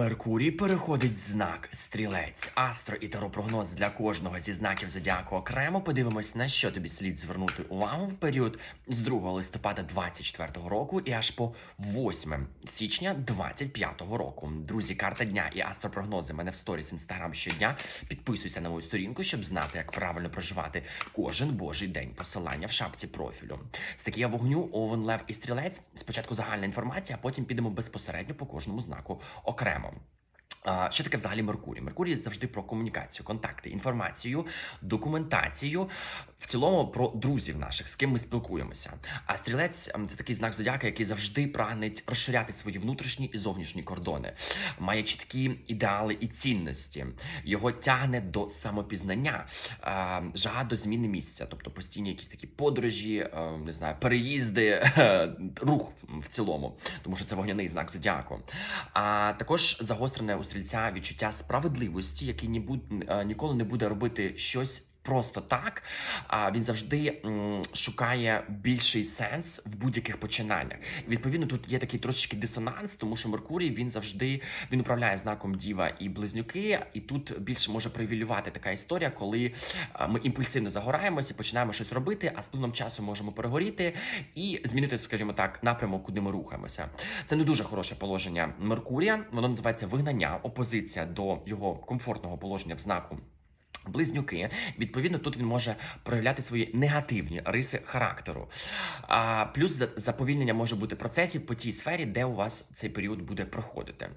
Меркурій переходить знак стрілець. Астро і таропрогноз для кожного зі знаків зодіаку окремо. Подивимось, на що тобі слід звернути увагу в період з 2 листопада 24 року і аж по 8 січня 25 року. Друзі, карта дня і астропрогнози мене в сторіс інстаграм щодня. Підписуйся на мою сторінку, щоб знати, як правильно проживати кожен божий день. Посилання в шапці профілю. Стихія вогню, овен, лев і стрілець. Спочатку загальна інформація, а потім підемо безпосередньо по кожному знаку окремо. Що таке взагалі Меркурій? Меркурій завжди про комунікацію, контакти, інформацію, документацію, в цілому про друзів наших, з ким ми спілкуємося. А стрілець ем, це такий знак зодіака, який завжди прагнеть розширяти свої внутрішні і зовнішні кордони, має чіткі ідеали і цінності. Його тягне до самопізнання, жага до зміни місця, тобто постійні якісь такі подорожі, е, не знаю, переїзди, рух в цілому, тому що це вогняний знак зодіаку. А також загострене у стрільця відчуття справедливості, який е, ніколи не буде робити щось. Просто так, а він завжди шукає більший сенс в будь-яких починаннях. Відповідно, тут є такий трошечки дисонанс, тому що Меркурій він завжди він управляє знаком Діва і Близнюки, і тут більше може привілювати така історія, коли ми імпульсивно загораємося, починаємо щось робити, а з плином часу можемо перегоріти і змінити, скажімо так, напрямок, куди ми рухаємося. Це не дуже хороше положення Меркурія. Воно називається вигнання, опозиція до його комфортного положення в знаку. Близнюки, відповідно, тут він може проявляти свої негативні риси характеру. А, плюс за- заповільнення може бути процесів по тій сфері, де у вас цей період буде проходити.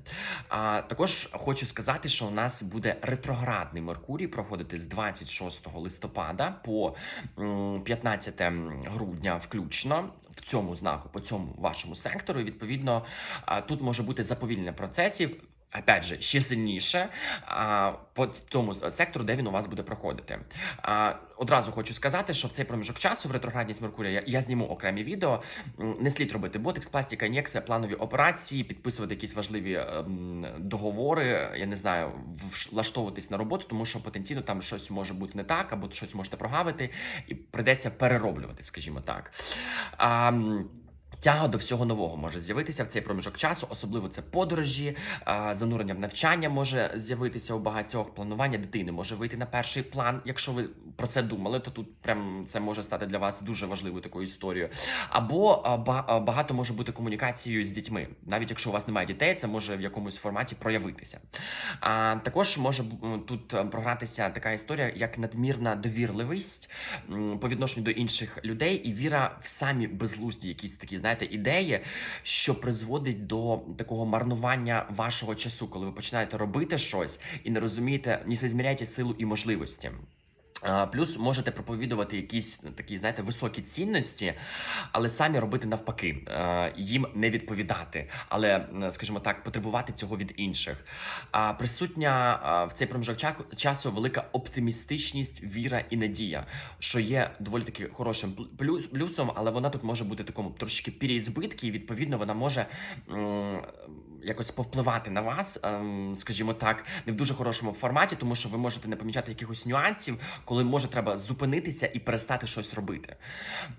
А, також хочу сказати, що у нас буде ретроградний Меркурій проходити з 26 листопада по м, 15 грудня, включно в цьому знаку, по цьому вашому сектору. І відповідно, тут може бути заповільнення процесів. Опять же, ще сильніше а, по тому сектору, де він у вас буде проходити. А, одразу хочу сказати, що в цей проміжок часу в ретроградність Меркурія я, я зніму окремі відео. Не слід робити ботекс, пластика, ін'єкція, планові операції, підписувати якісь важливі ем, договори. Я не знаю, влаштовуватись на роботу, тому що потенційно там щось може бути не так, або щось можете прогавити, і придеться перероблювати, скажімо так. А, Тяга до всього нового може з'явитися в цей проміжок часу, особливо це подорожі, занурення в навчання може з'явитися у багатьох. Планування дитини може вийти на перший план. Якщо ви про це думали, то тут прям це може стати для вас дуже важливою такою історією. Або багато може бути комунікацією з дітьми, навіть якщо у вас немає дітей, це може в якомусь форматі проявитися. А також може тут е, програтися така історія, як надмірна довірливість по відношенню до інших людей, і віра в самі безглузді, якісь такі, знаєте, ідеї, що призводить до такого марнування вашого часу, коли ви починаєте робити щось і не розумієте, не зміряєте силу і можливості. Плюс можете проповідувати якісь такі, знаєте, високі цінності, але самі робити навпаки, їм не відповідати, але, скажімо так, потребувати цього від інших. А присутня в цей проміжок часу велика оптимістичність, віра і надія, що є доволі таки хорошим пл- плюсом, але вона тут може бути такому трошки переізбитки, і відповідно вона може якось повпливати на вас, ем, скажімо так, не в дуже хорошому форматі, тому що ви можете не помічати якихось нюансів, коли може треба зупинитися і перестати щось робити.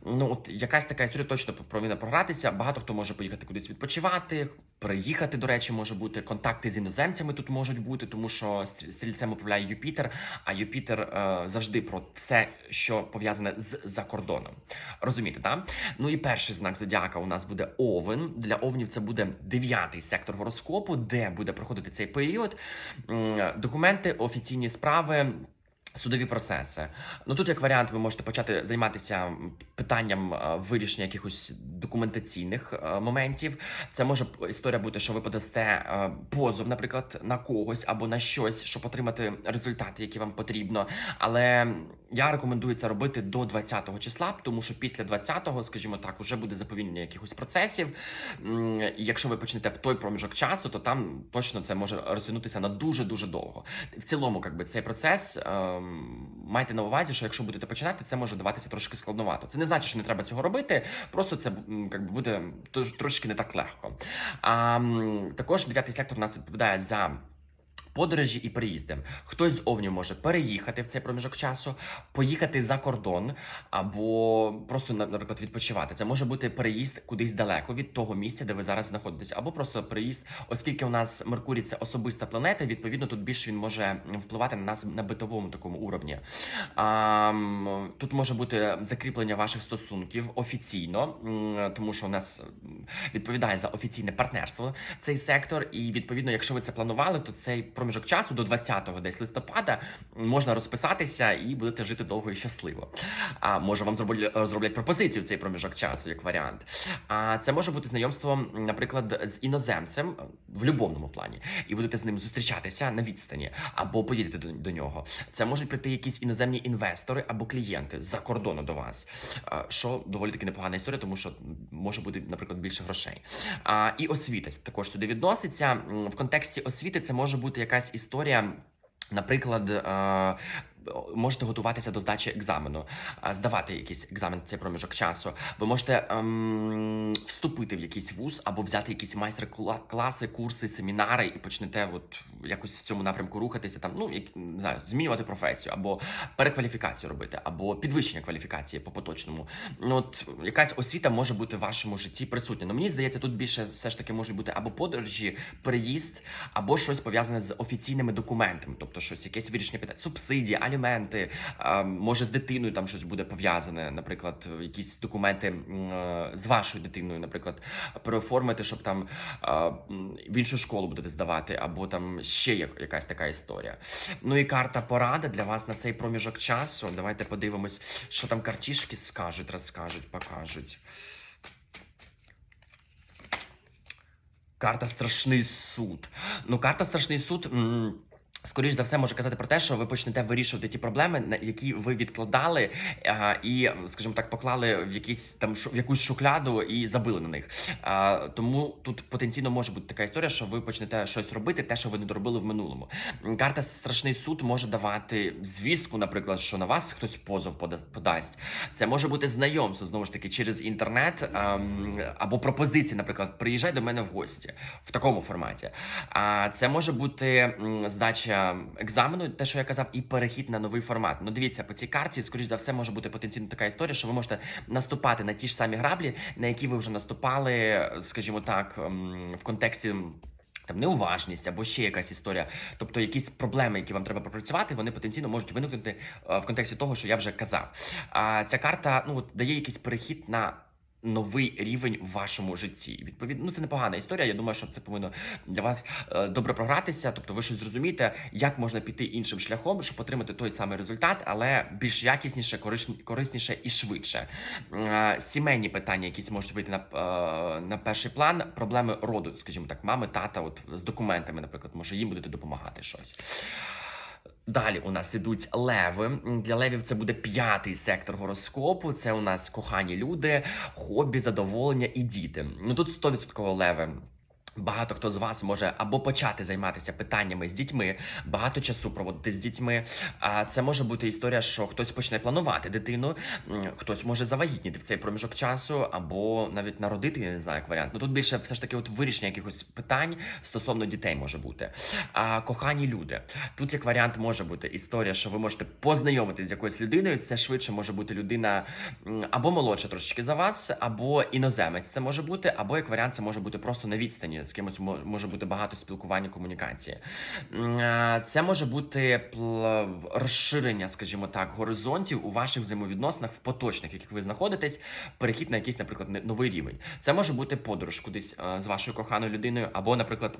Ну от якась така історія точно повинна програтися. Багато хто може поїхати кудись відпочивати, переїхати, до речі, може бути. Контакти з іноземцями тут можуть бути, тому що стрільцем управляє Юпітер, а Юпітер е, завжди про все, що пов'язане з за кордоном. Розумієте, так? Ну і перший знак зодіака у нас буде Овен. Для овнів це буде дев'ятий сектор гороскопу, де буде проходити цей період. Документи, офіційні справи. Судові процеси. Ну тут, як варіант, ви можете почати займатися питанням е, вирішення якихось документаційних е, моментів. Це може історія бути, що ви подасте е, позов, наприклад, на когось або на щось, щоб отримати результати, які вам потрібно. Але я рекомендую це робити до 20-го числа, тому що після 20-го, скажімо так, вже буде заповільнення якихось процесів. І якщо ви почнете в той проміжок часу, то там точно це може розтягнутися на дуже дуже довго. В цілому, якби цей процес ем, майте на увазі, що якщо будете починати, це може даватися трошки складновато. Це не значить, що не треба цього робити, просто це якби буде трошки не так легко. А, також дев'ятий сектор у нас відповідає за подорожі і переїзди. Хтось з овнів може переїхати в цей проміжок часу, поїхати за кордон або просто наприклад відпочивати. Це може бути переїзд кудись далеко від того місця, де ви зараз знаходитесь, або просто переїзд, оскільки у нас Меркурій це особиста планета. Відповідно, тут більше він може впливати на нас на битовому такому уровні. А, тут може бути закріплення ваших стосунків офіційно, тому що у нас відповідає за офіційне партнерство цей сектор. І відповідно, якщо ви це планували, то цей проміжок часу до 20-го десь листопада можна розписатися і будете жити довго і щасливо. А може вам зроблять, зроблять пропозицію в цей проміжок часу, як варіант. А це може бути знайомством, наприклад, з іноземцем в любовному плані, і будете з ним зустрічатися на відстані або поїдете до, до нього. Це можуть прийти якісь іноземні інвестори або клієнти з-за кордону до вас, що доволі таки непогана історія, тому що може бути, наприклад, більше грошей. А, і освіта також сюди відноситься. В контексті освіти це може бути якась історія. Наприклад, е, можете готуватися до здачі екзамену, здавати якийсь екзамен в цей проміжок часу. Ви можете ем, вступити в якийсь вуз або взяти якісь майстер-класи, курси, семінари і почнете от якось в цьому напрямку рухатися. Там ну як не знаю, змінювати професію, або перекваліфікацію робити, або підвищення кваліфікації по поточному. Ну от якась освіта може бути в вашому житті присутня. Ну мені здається, тут більше все ж таки можуть бути або подорожі, переїзд, або щось пов'язане з офіційними документами, тобто щось, якесь вирішення питань, субсидії, аліменти, може з дитиною там щось буде пов'язане, наприклад, якісь документи е, з вашою дитиною, наприклад, переоформити, щоб там в іншу школу будете здавати, або там ще як- якась така історія. Ну і карта порада для вас на цей проміжок часу. Давайте подивимось, що там картішки скажуть, розкажуть, покажуть. Карта страшний суд. Ну, карта страшний суд. М, Скоріш за все, може казати про те, що ви почнете вирішувати ті проблеми, на які ви відкладали, а, і, скажімо так, поклали в якісь там в якусь шухляду і забили на них. А, тому тут потенційно може бути така історія, що ви почнете щось робити, те, що ви не доробили в минулому. Карта страшний суд може давати звістку, наприклад, що на вас хтось позов подасть. Це може бути знайомство знову ж таки через інтернет ем, або пропозиції, наприклад, приїжджай до мене в гості в такому форматі. А це може бути здача екзамену, те, що я казав, і перехід на новий формат. Ну, дивіться, по цій карті, скоріш за все, може бути потенційно така історія, що ви можете наступати на ті ж самі граблі, на які ви вже наступали, скажімо так, в контексті. Там неуважність або ще якась історія, тобто якісь проблеми, які вам треба пропрацювати, вони потенційно можуть виникнути е, в контексті того, що я вже казав. А ця карта ну от, дає якийсь перехід на новий рівень в вашому житті. Відповідно, ну це непогана історія. Я думаю, що це повинно для вас е, добре програтися. Тобто, ви щось зрозумієте, як можна піти іншим шляхом, щоб отримати той самий результат, але більш якісніше, корисні- корисніше і швидше. Е, Сімейні питання, якісь можуть вийти на, е, на перший план. Проблеми роду, скажімо так, мами, тата, от з документами, наприклад, може їм будете допомагати щось. Далі у нас ідуть леви. Для левів це буде п'ятий сектор гороскопу. Це у нас кохані люди, хобі, задоволення і діти. Ну тут 100% леви. Багато хто з вас може або почати займатися питаннями з дітьми, багато часу проводити з дітьми. А це може бути історія, що хтось почне планувати дитину, хтось може завагітніти в цей проміжок часу, або навіть народити, я не знаю, як варіант. Ну тут більше все ж таки, от вирішення якихось питань стосовно дітей може бути. А кохані люди. Тут як варіант може бути історія, що ви можете познайомитись з якоюсь людиною. Це швидше може бути людина або молодша трошечки за вас, або іноземець. Це може бути, або як варіант, це може бути просто на відстані. З кимось може бути багато спілкування, комунікації. Це може бути розширення, скажімо так, горизонтів у ваших взаємовідносинах в поточних, в яких ви знаходитесь, перехід на якийсь, наприклад, новий рівень. Це може бути подорож кудись з вашою коханою людиною, або, наприклад.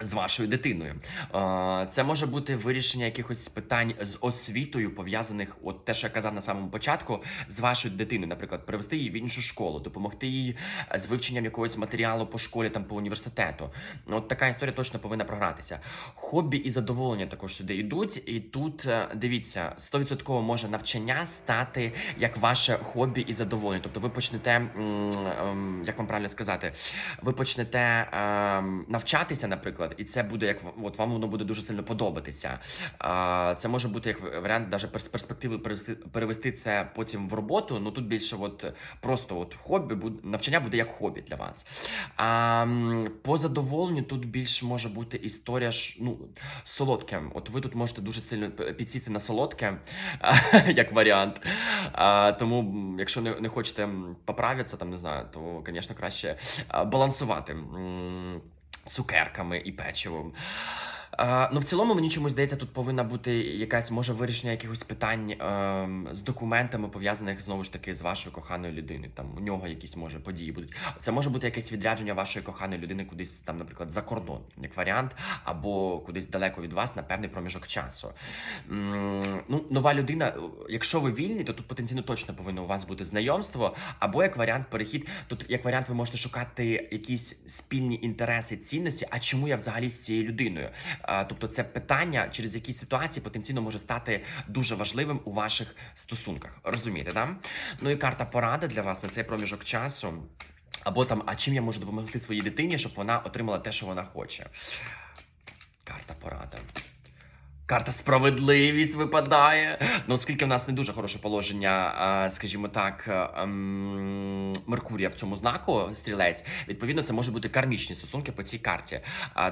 З вашою дитиною Е, це може бути вирішення якихось питань з освітою, пов'язаних, от те, що я казав на самому початку, з вашою дитиною, наприклад, привести її в іншу школу, допомогти їй е, з вивченням якогось матеріалу по школі, там по університету. Ну, От така історія точно повинна програтися. Хобі і задоволення також сюди йдуть. І тут е, дивіться, 100% може навчання стати як ваше хобі і задоволення. Тобто ви почнете, ем, як вам правильно сказати, ви почнете ем, навчатися, наприклад, наприклад, і це буде як от вам воно буде дуже сильно подобатися. А, це може бути як варіант, даже з перспективи перевести, це потім в роботу. Ну тут більше, от просто от хобі, навчання буде як хобі для вас. А по задоволенню тут більш може бути історія ну, солодке. От ви тут можете дуже сильно підсісти на солодке, як варіант. А, тому, якщо не, хочете поправитися, там не знаю, то, звісно, краще балансувати цукерками і печивом. Ну, в цілому, мені чомусь здається, тут повинна бути якась може вирішення якихось питань ем, з документами, пов'язаних знову ж таки з вашою коханою людиною. Там у нього якісь може події будуть. Це може бути якесь відрядження вашої коханої людини кудись там, наприклад, за кордон, як варіант, або кудись далеко від вас на певний проміжок часу. М, ну, нова людина, е, якщо ви вільні, то тут потенційно точно повинно у вас бути знайомство, або як варіант перехід. Тут як варіант, ви можете шукати якісь спільні інтереси, цінності. А чому я взагалі з цією людиною? Тобто, це питання через які ситуації потенційно може стати дуже важливим у ваших стосунках. Розумієте, да? Ну і карта поради для вас на цей проміжок часу. Або там, а чим я можу допомогти своїй дитині, щоб вона отримала те, що вона хоче. Карта порада. Карта справедливість випадає. Ну, оскільки в нас не дуже хороше положення, скажімо так, ем, Меркурія в цьому знаку, стрілець, відповідно, це може бути кармічні стосунки по цій карті.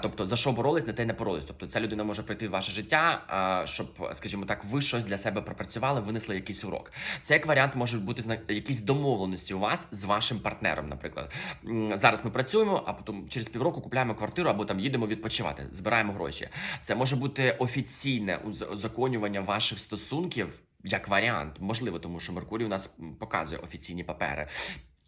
Тобто, за що боролись, на те й не боролись. Тобто, ця людина може прийти в ваше життя, щоб, скажімо так, ви щось для себе пропрацювали, винесли якийсь урок. Це як варіант може бути якісь домовленості у вас з вашим партнером, наприклад. Зараз ми працюємо, а потім через півроку купляємо квартиру або там їдемо відпочивати, збираємо гроші. Це може бути офіційне узаконювання ваших стосунків. Як варіант, можливо, тому що Меркурій у нас показує офіційні папери.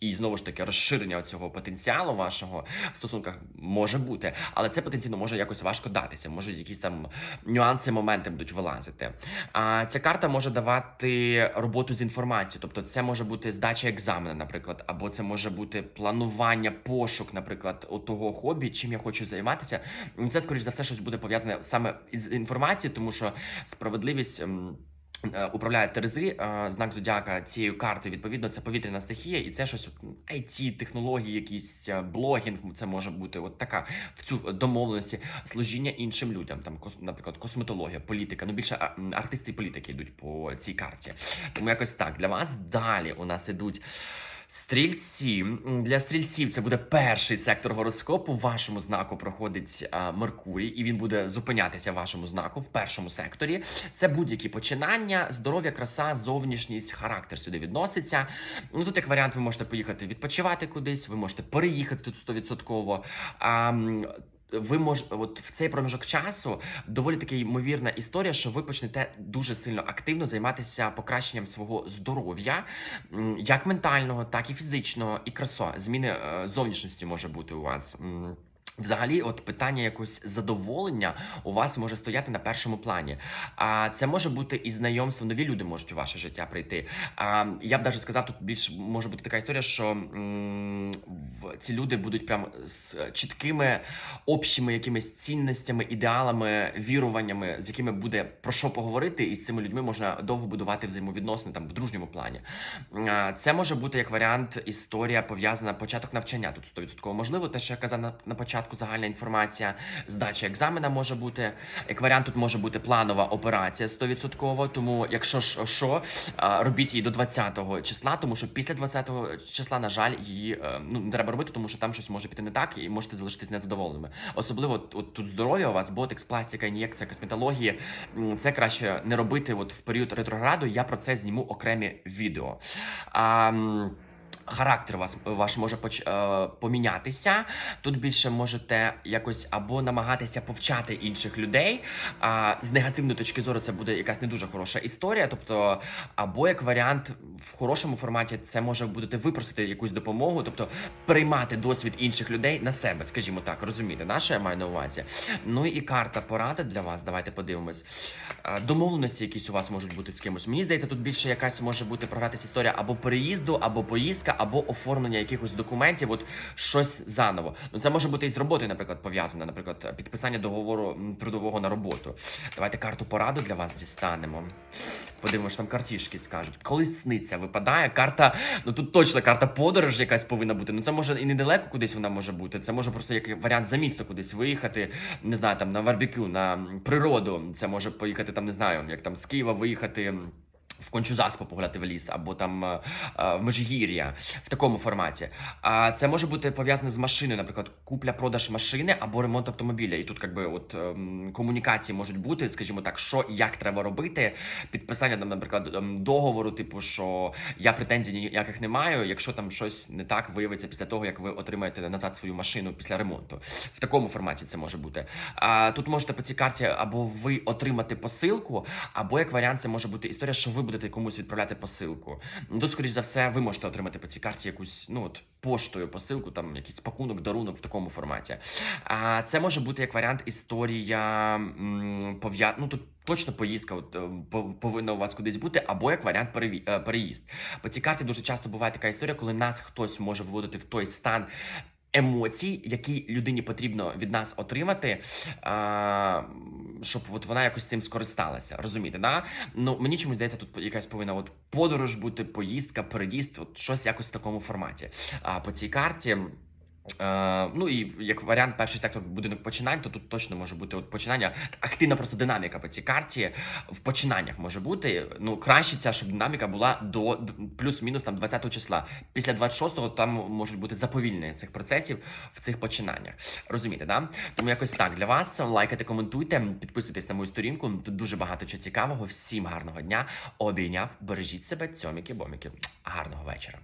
І знову ж таки розширення цього потенціалу вашого в стосунках може бути, але це потенційно може якось важко датися. Може, якісь там нюанси, моменти будуть вилазити. А ця карта може давати роботу з інформацією, тобто це може бути здача екзамену, наприклад, або це може бути планування, пошук, наприклад, того хобі, чим я хочу займатися. Ну, Це скоріш за все щось буде пов'язане саме із інформацією, тому що справедливість. Е, Управляє Терези, е, знак зодіака цією картою. Відповідно, це повітряна стихія, і це щось IT, технології, якісь е, блогінг. Це може бути от така в цю домовленості служіння іншим людям. Там наприклад, косметологія, політика. Ну більше артисти і політики йдуть по цій карті. Тому якось так для вас далі у нас ідуть. Стрільці для стрільців це буде перший сектор гороскопу. Вашому знаку проходить а, Меркурій, і він буде зупинятися вашому знаку в першому секторі. Це будь-які починання, здоров'я, краса, зовнішність, характер сюди відноситься. Ну тут як варіант, ви можете поїхати відпочивати кудись, ви можете переїхати тут 100%. А, ви мож, от в цей проміжок часу доволі таки ймовірна історія, що ви почнете дуже сильно активно займатися покращенням свого здоров'я, як ментального, так і фізичного, і красо. Зміни е, зовнішності може бути у вас. Взагалі, от питання якось задоволення у вас може стояти на першому плані. А це може бути і знайомство, нові люди можуть у ваше життя прийти. А я б навіть сказав, тут більш може бути така історія, що м, ці люди будуть прям з чіткими общими якимись цінностями, ідеалами, віруваннями, з якими буде про що поговорити, і з цими людьми можна довго будувати взаємовідносини там в дружньому плані. А, Це може бути як варіант історія пов'язана початок навчання. Тут 100% можливо, те, що я казав на, на початку, загальна інформація, здача екзамена може бути. Як варіант, тут може бути планова операція 100%. Тому, якщо що, робіть її до 20-го числа, тому що після 20-го числа, на жаль, її е, ну не треба робити, тому що там щось може піти не так, і можете залишитись незадоволеними. Особливо от, тут здоров'я у вас, ботекс, пластика, ін'єкція, косметологія. М, Це краще не робити от в період ретрограду. Я про це зніму окремі відео. А, Характер вас ваш може поч, е, помінятися. Тут більше можете якось або намагатися повчати інших людей. А з негативної точки зору це буде якась не дуже хороша історія. Тобто, або як варіант в хорошому форматі, це може будете випросити якусь допомогу, тобто приймати досвід інших людей на себе, скажімо так, розумієте, на що я маю на увазі. Ну і карта поради для вас. Давайте подивимось. Е, Домовленості якісь у вас можуть бути з кимось. Мені здається, тут більше якась може бути програтися історія або переїзду, або поїздка, або оформлення якихось документів, от щось заново. Ну це може бути із роботою, наприклад, пов'язане, наприклад, підписання договору трудового на роботу. Давайте карту пораду для вас дістанемо. Подивимося, там картішки скажуть. Колесниця випадає. Карта, ну тут точно карта подорож якась повинна бути. Ну це може і недалеко кудись вона може бути. Це може просто як варіант за місто кудись виїхати. Не знаю, там на барбекю, на природу. Це може поїхати там, не знаю, як там з Києва виїхати. В Кончузаспу погуляти в ліс, або там е, е, в Межгір'я в такому форматі. А це може бути пов'язане з машиною, наприклад, купля-продаж машини або ремонт автомобіля. І тут, якби, от ем, комунікації можуть бути, скажімо так, що і як треба робити. Підписання там, наприклад, ем, договору, типу, що я претензій ніяких не маю, якщо там щось не так виявиться після того, як ви отримаєте назад свою машину після ремонту. В такому форматі це може бути. А тут можете по цій карті або ви отримати посилку, або як варіант, це може бути історія, що ви будете комусь відправляти посилку. Ну, Тут, скоріш за все, ви можете отримати по цій карті якусь ну от поштою посилку, там якийсь пакунок, дарунок в такому форматі. А це може бути як варіант історія пов'я... ну тут. Точно поїздка от, е, повинна у вас кудись бути, або як варіант е, переїзд. По цій карті дуже часто буває така історія, коли нас хтось може виводити в той стан емоцій, які людині потрібно від нас отримати, а, щоб от вона якось цим скористалася. Розумієте, да? Ну мені чомусь здається, тут якась повинна от подорож бути, поїздка, переїзд, от щось якось в такому форматі. А по цій карті. Е, ну і як варіант, перший сектор будинок починань, то тут точно може бути от починання. Активна просто динаміка по цій карті в починаннях може бути. Ну краще ця, щоб динаміка була до плюс-мінус там 20 числа. Після 26-го там можуть бути заповільнення цих процесів в цих починаннях. Розумієте, да? Тому якось так для вас. Лайкайте, коментуйте, підписуйтесь на мою сторінку. Тут дуже багато чого цікавого. Всім гарного дня. Обійняв, бережіть себе, цьоміки, боміки. Гарного вечора.